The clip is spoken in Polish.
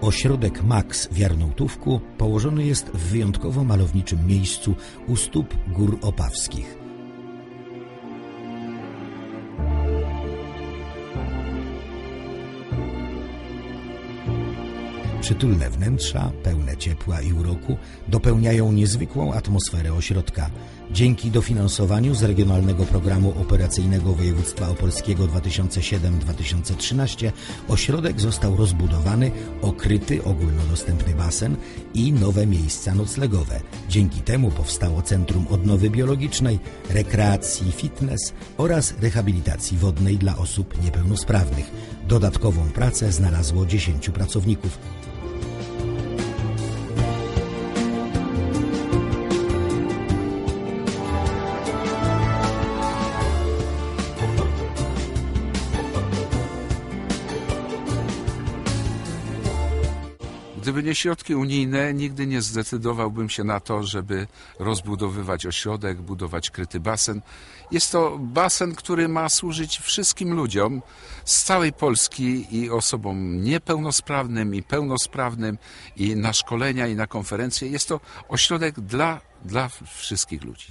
Ośrodek Max w Jarnołtówku położony jest w wyjątkowo malowniczym miejscu u stóp Gór Opawskich. Przytulne wnętrza, pełne ciepła i uroku, dopełniają niezwykłą atmosferę ośrodka. Dzięki dofinansowaniu z Regionalnego Programu Operacyjnego Województwa Opolskiego 2007-2013 ośrodek został rozbudowany, okryty ogólnodostępny basen i nowe miejsca noclegowe. Dzięki temu powstało Centrum Odnowy Biologicznej, Rekreacji, Fitness oraz Rehabilitacji Wodnej dla osób niepełnosprawnych. Dodatkową pracę znalazło 10 pracowników. Gdyby nie środki unijne, nigdy nie zdecydowałbym się na to, żeby rozbudowywać ośrodek, budować kryty basen. Jest to basen, który ma służyć wszystkim ludziom z całej Polski i osobom niepełnosprawnym i pełnosprawnym i na szkolenia i na konferencje. Jest to ośrodek dla, dla wszystkich ludzi.